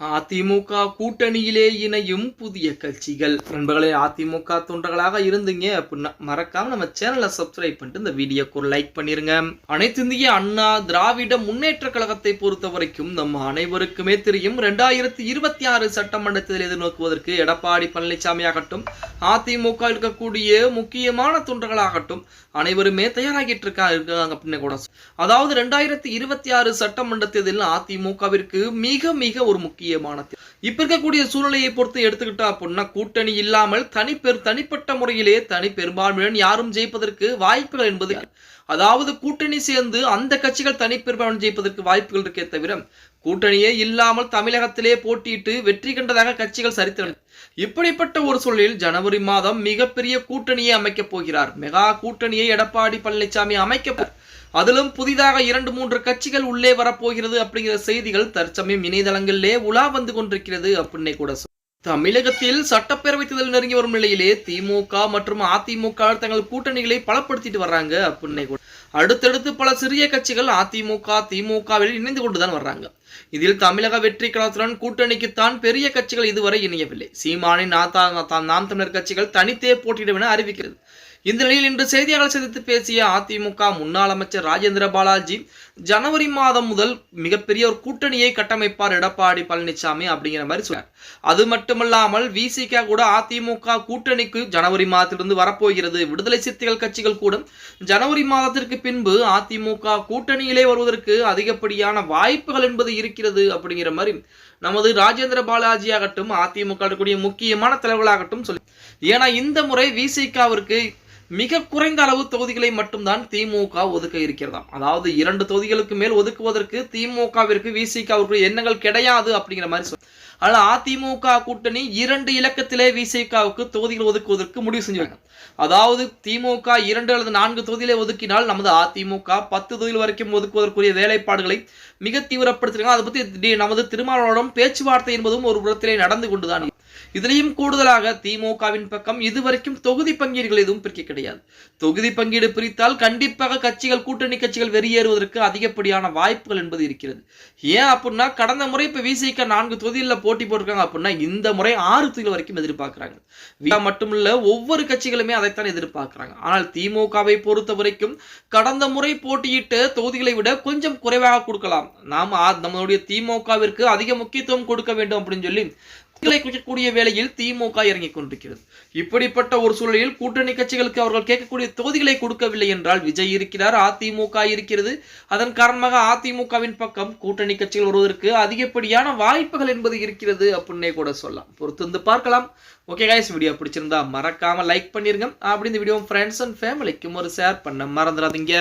அதிமுக கூட்டணியிலே இணையும் புதிய கட்சிகள். நண்பர்களே அதிமுக தொண்டர்களாக இருந்தீங்க அப்படின்னா மறக்காம நம்ம சேனலை சப்ஸ்கிரைப் பண்ணிட்டு இந்த வீடியோக்கு ஒரு லைக் பண்ணிருங்க. அனைத்து இந்திய அண்ணா திராவிட முன்னேற்ற கழகத்தை பொறுத்த வரைக்கும் நம்ம அனைவருக்குமே தெரியும் ரெண்டாயிரத்தி இருபத்தி ஆறு சட்டமன்றத்தில் எதிர்நோக்குவதற்கு எடப்பாடி பழனிசாமி ஆகட்டும் அதிமுக இருக்கக்கூடிய முக்கியமான தொண்டர்களாகட்டும் அனைவருமே தயாராகிட்டு இருக்காங்க இருக்காங்க அப்படின்னு கூட அதாவது ரெண்டாயிரத்தி இருபத்தி ஆறு சட்டமன்ற தேர்தலில் அதிமுகவிற்கு மிக மிக ஒரு முக்கியமான இப்ப இருக்கக்கூடிய சூழ்நிலையை பொறுத்து எடுத்துக்கிட்டா அப்படின்னா கூட்டணி இல்லாமல் தனி தனிப்பட்ட முறையிலே தனி பெரும்பான்மையுடன் யாரும் ஜெயிப்பதற்கு வாய்ப்புகள் என்பது அதாவது கூட்டணி சேர்ந்து அந்த கட்சிகள் தனி பெரும்பான்மை ஜெயிப்பதற்கு வாய்ப்புகள் இருக்கே தவிர கூட்டணியே இல்லாமல் தமிழகத்திலே போட்டியிட்டு வெற்றி கண்டதாக கட்சிகள் சரித்திரம். இப்படிப்பட்ட ஒரு சூழலில் ஜனவரி மாதம் மிகப்பெரிய கூட்டணியை அமைக்கப் போகிறார். மெகா கூட்டணியை எடப்பாடி பழனிசாமி அமைக்க அதிலும் புதிதாக இரண்டு மூன்று கட்சிகள் உள்ளே வரப்போகிறது அப்படிங்கிற செய்திகள் தற்சமயம் இணையதளங்களிலே உலா வந்து கொண்டிருக்கிறது அப்படின்னே கூட தமிழகத்தில் சட்டப்பேரவை தேர்தல் நெருங்கி வரும் நிலையிலே திமுக மற்றும் அதிமுக தங்கள் கூட்டணிகளை பலப்படுத்திட்டு வர்றாங்க அப்படின்னே கூட. அடுத்தடுத்து பல சிறிய கட்சிகள் அதிமுக திமுகவில் இணைந்து கொண்டுதான் வர்றாங்க. இதில் தமிழக வெற்றி கழகத்துடன் கூட்டணிக்குத்தான் பெரிய கட்சிகள் இதுவரை இணையவில்லை. சீமானின் நாம் தமிழர் கட்சிகள் தனித்தே போட்டியிடும் என அறிவிக்கிறது. இந்த நிலையில் இன்று செய்தியாளர் சந்தித்து பேசிய அதிமுக முன்னாள் அமைச்சர் ராஜேந்திர பாலாஜி ஜனவரி மாதம் முதல் மிகப்பெரிய ஒரு கூட்டணியை கட்டமைப்பார் எடப்பாடி பழனிசாமி அப்படிங்கிற மாதிரி சொன்னார். அது மட்டுமல்லாமல் விசிக கூட அதிமுக கூட்டணிக்கு ஜனவரி மாதத்திலிருந்து வரப்போகிறது. விடுதலை சிறுத்தைகள் கட்சிகள் கூட ஜனவரி மாதத்திற்கு பின்பு அதிமுக கூட்டணியிலே வருவதற்கு அதிகப்படியான வாய்ப்புகள் என்பது இருக்கிறது அப்படிங்கிற மாதிரி நமது ராஜேந்திர பாலாஜி ஆகட்டும் அதிமுக முக்கியமான தலைவர்களாகட்டும் சொல்லி ஏன்னா இந்த முறை விசிகாவிற்கு மிக குறைந்த அளவு தொகுதிகளை மட்டும்தான் திமுக ஒதுக்க இருக்கிறதாம். அதாவது இரண்டு தொகுதிகளுக்கு மேல் ஒதுக்குவதற்கு திமுகவிற்கு விசிகாவிற்கு எண்ணங்கள் கிடையாது அப்படிங்கிற மாதிரி சொல்லி ஆனால் அதிமுக கூட்டணி இரண்டு இலக்கத்திலே விசிகாவுக்கு தொகுதிகள் ஒதுக்குவதற்கு முடிவு செஞ்சிருக்காங்க. அதாவது திமுக இரண்டு அல்லது நான்கு தொகுதிகளை ஒதுக்கினால் நமது அதிமுக பத்து தொகுதிகள் வரைக்கும் ஒதுக்குவதற்குரிய வேலைப்பாடுகளை மிக தீவிரப்படுத்திருக்காங்க அதை பற்றி நமது திருமாவளவனும் பேச்சுவார்த்தை என்பதும் ஒரு புறத்திலே நடந்து கொண்டுதான் இதிலையும் கூடுதலாக திமுகவின் பக்கம் இதுவரைக்கும் தொகுதி பங்கீடுகள் எதுவும் பிரிக்க கிடையாது. தொகுதி பங்கீடு பிரித்தால் கண்டிப்பாக கட்சிகள் கூட்டணி கட்சிகள் வெளியேறுவதற்கு அதிகப்படியான வாய்ப்புகள் என்பது இருக்கிறது. ஏன் அப்படின்னா கடந்த முறை இப்ப விசிக நான்கு தொகுதியில் போட்டி போட்டிருக்காங்க அப்படின்னா இந்த முறை ஆறு தொகுதிகள் வரைக்கும் எதிர்பார்க்கிறாங்க. விசிக மட்டுமில்ல ஒவ்வொரு கட்சிகளுமே அதைத்தான் எதிர்பார்க்கிறாங்க. ஆனால் திமுகவை பொறுத்த வரைக்கும் கடந்த முறை போட்டியிட்ட தொகுதிகளை விட கொஞ்சம் குறைவாக கொடுக்கலாம். நாம் நம்மளுடைய திமுகவிற்கு அதிக முக்கியத்துவம் கொடுக்க வேண்டும் அப்படின்னு சொல்லி கட்சிகளை குறைக்கக்கூடிய வேளையில் திமுக இறங்கிக் கொண்டிருக்கிறது. இப்படிப்பட்ட ஒரு சூழலில் கூட்டணி கட்சிகளுக்கு அவர்கள் கேட்கக்கூடிய தொகுதிகளை கொடுக்கவில்லை என்றால் விஜய் இருக்கிறார் அதிமுக இருக்கிறது. அதன் காரணமாக அதிமுகவின் பக்கம் கூட்டணி கட்சிகள் வருவதற்கு அதிகப்படியான வாய்ப்புகள் என்பது இருக்கிறது அப்படின்னே கூட சொல்லலாம். பொறுத்து வந்து பார்க்கலாம். ஓகே காய்ஸ் வீடியோ பிடிச்சிருந்தா மறக்காம லைக் பண்ணிருங்க. அப்படி இந்த வீடியோ ஃப்ரெண்ட்ஸ் அண்ட் ஃபேமிலிக்கும் ஒரு ஷேர் பண்ண மறந்துடாதீங்க.